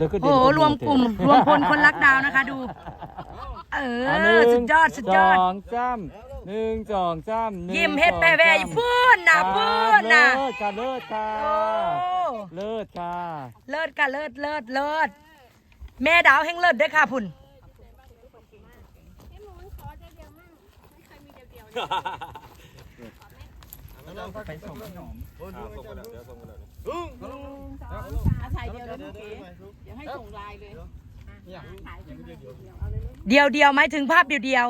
ม่เตอร์ขึ้นโอ้โหรวมกลุ่ม รวมพลคนรักดาวนะคะดู เออะหอนึ่งสุดยอด สุดยอดสองสามหนึ่งสองสามหนึ่งยิ้มเฮ็ดแปรแวอยู่พูนนะพูนนะเลิศค่ะเลิศค่ะโอ้เลิศค่ะเลิศค่ะเลิศเลิศเลิศแม่ดาวแห่งเลิศเด้อค่ะพุ่น ถ่ายเดียวแล้วเมื่อกี้เดี๋ยวให้ส่งไลน์เลยเดียวเดียวหมายถึงภาพเดียวเดียว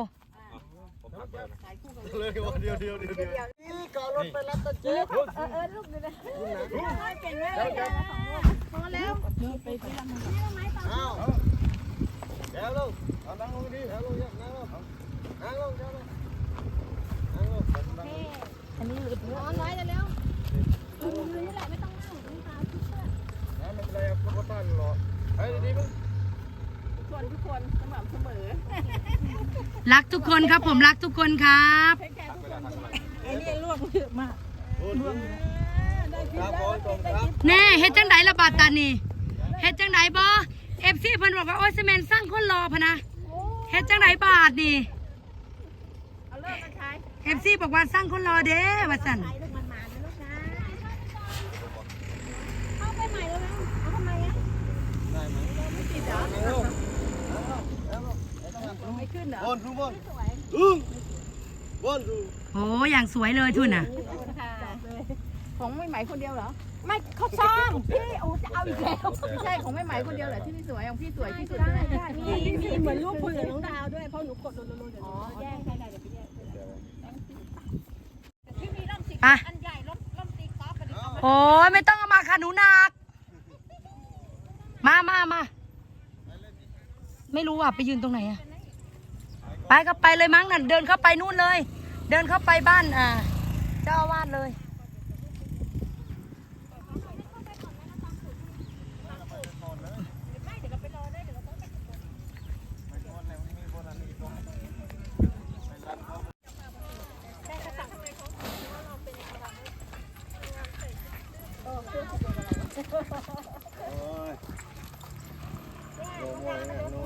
ร้อนไว้เร็วๆมือนี่แหละไม่ต้องนั่งนี่ตาทุกคนส่วน ไม่เป็นไรครับรถบ้านหรอเฮ้ยดีมั้งทุกคนทุกคนสม่ำเสมอรักทุกคนครับผมรักทุกคนครับไอ้นี่ร่วงเยอะมากแน่เฮ็ดจังไดละบาดตานี่เฮ็ดจังไดบ่เอฟซีเพิ่นบอกว่าโอ้ยซีเมนสร้างคนรอพะนะเฮ็ดจังไดบาดนี่เอาเลิกกันใช้เอฟซีบอกว่าสร้างคนรอเด้ว่าซั่น ใช้ลูกมันมานะลูกนะเข้าไปใหม่แล้วนะเอาทำไมอะได้ไหม ไม่ติดเหรอไม่ขึ้นเหรอ Bon, du bon. Ung. Bon, du. โอ้อย่างสวยเลยทุนน่ะ ของไม่ไหมคนเดียวเหรอ ไม่เขาซ่อมพี่โอ้จะเอาอีกแล้วไม่ใช่ของไม่ไหมคนเดียวเหรอที่พี่สวยของพี่สวยที่สุดใช่ไหมมีมีเหมือนรูปคุยกับน้องดาวด้วยเพราะหนูกดโดนโดนอ๋อแยกใช่ได้เดี๋ยวไปแยกที่มีร่มสีอันใหญ่ร่มร่มตีกอล์ฟโอ้ยไม่ต้องเอามาค่ะหนูหนัก มามามา ไม่รู้อะไปยืนตรงไหนอะไปก็ไปเลยมั้งนั่นเดินเข้าไปนู่นเลย เดินเข้าไปบ้านอ่าเจ้าอาวาสเลย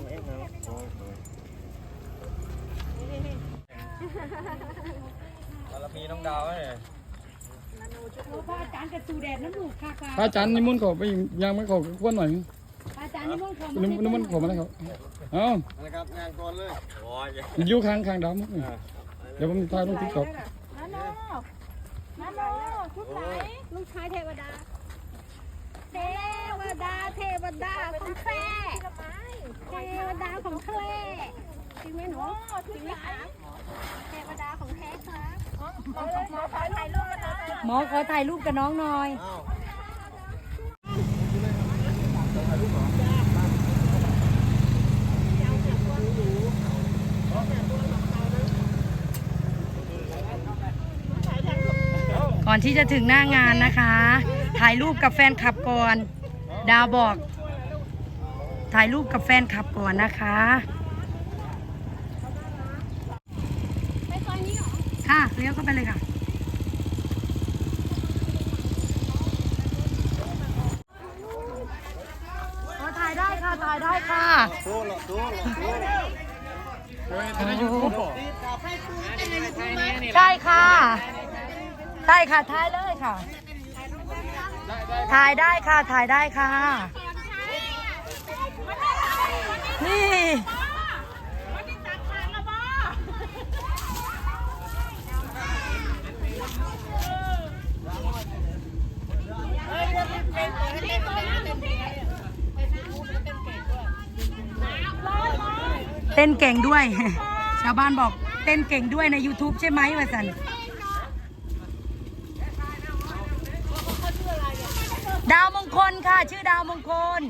nè, nôn ép nào. Ôi, ôi. บารมีน้องดาวเนี่ยพระอาจารย์กระตูแดดน้ำลูกค่ะค่ะพระอาจารย์นิมนต์เขาไปยังไม่เขาควนหน่อยพระอาจารย์นี่มุ่งเขานิมนิมนต์เขามาแล้วครับเอ้านะครับงานก่อนเลยอยู่ข้างข้างดำเดี๋ยวผมถ่ายลงติ๊กต็อกนาโนนาโนชุดไหนลูกชายเทวดา เทวดาเทวดาของแท้เทว ดาของแท้จริงไหมหนูจริงไหมคะเทวดาของแท้ครับขอถ่ายรูปกันนะหมอขอถ่ายรูปกับน้องหน่อยก่อนที่จะถึงหน้างานนะคะ ถ่ายรูปกับแฟนคลับก่อน ดาวบอก ถ่ายรูปกับแฟนคลับก่อนนะคะไปซอยนี้เหรอ ค่ะเลี้ยวเข้าไปเลยค่ะ ขอถ่ายได้ค่ะ ถ่ายได้ค่ะ ใช่ค่ะ ใช่ค่ะ ถ่ายเลยค่ะ ถ่ายได้ค่ะ ถ่ายได้ค่ะ ต้นเก่งด้วย ชาวบ้านบอกเต้นเก่งด้วยใน YouTube ใช่ไหมวะสันดาวมงคลค่ะ ชื่อดาวมงคล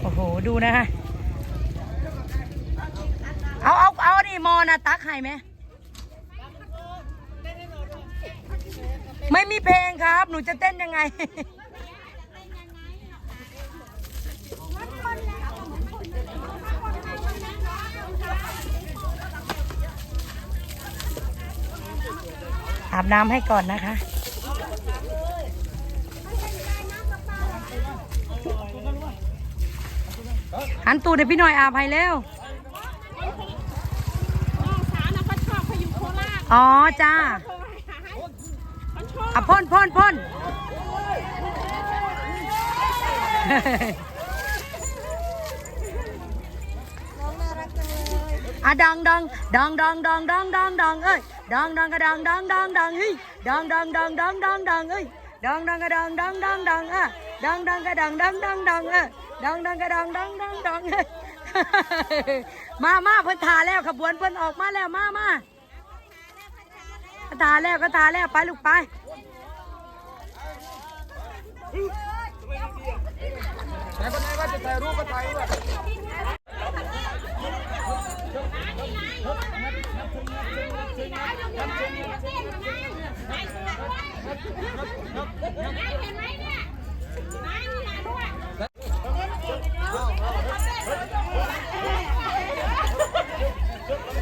โอ้โห ดูนะคะ นาตากให้ไหมไม่มีเพลงครับ หนูจะเต้นยังไง อาบน้ำให้ก่อนนะคะ หันตูดเดี๋พี่หน่อยอาบให้แล้ว อ๋อจ้าอะพ่นพ่นพ่นอะดังดังดังดังดังดังดังดองเอ้ยดังดังกระดังดังดังดังเฮ้ยดังดังดังดังดังดังเอ้ยดังดังกระดังดังดังดังอะดังดังกระดังดังดังดังเอ้ยดังดังกระดังดังดังดังเฮ้ยมามาเพิ่นทาแล้วขบวนเพิ่นออกมาแล้วมามา ก็าแล้วก็ทาแล้วไปลูกไป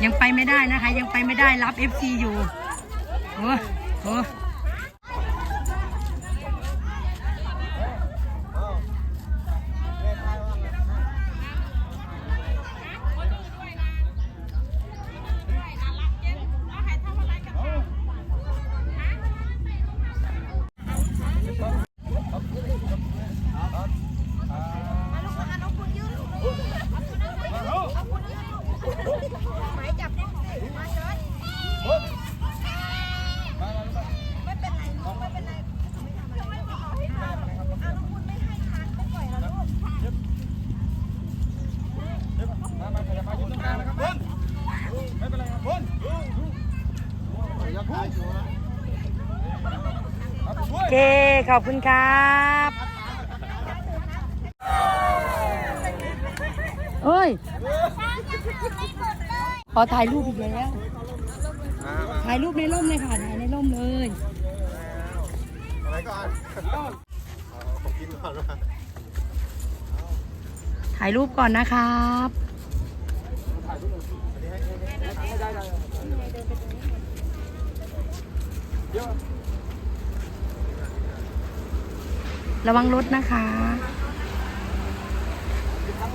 ยังไปไม่ได้นะคะ ยังไปไม่ได้รับเอฟซีอยู่ 好了，走了。 ขอบคุณครับเอ้ย ขอถ่ายรูปอีกแล้ว ถ่ายรูปในร่มเลยค่ะ ถ่ายในร่มเลยอะไรก่อนถ่ายรูปก่อนนะครับเยอะ ระวังรถนะคะ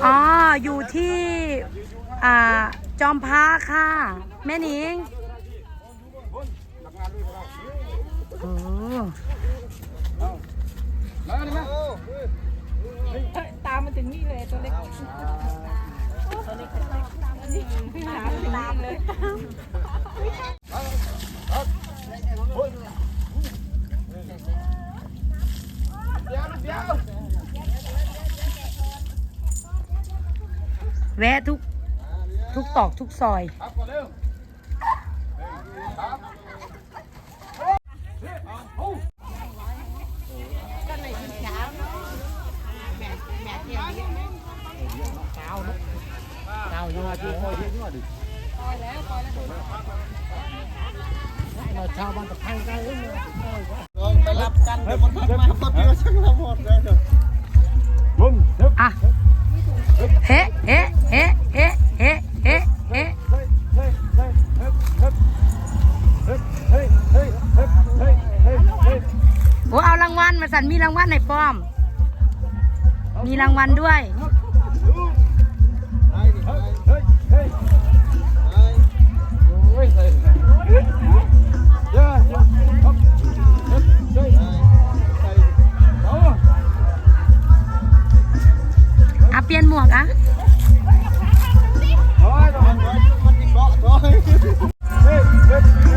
อ๋อ อยู่ที่ อ่า จอมพาค่ะ แม่นิงโอ้ตามมาถึงนี่เลยตัวเล็กตัวเล็กตามมาถึงนี่เลย แวะทุก ทุกตอกทุกซอย ชาวบ้านตะไคร้ได้เลย กันเดี๋ยวมันพัดมาตัวเดียวช่างละหมดเลยเดี๋ยวบุ้มฮึบอะเฮ้เฮ้เฮ้เฮ้เฮ้เฮ้เฮ้โอ้เอารางวัลมาสันมีรางวัลไหนป้อม มีรางวัลด้วย Hey, เฮเ hey. เปลี่ยนหมวกอะโอ้ยเะย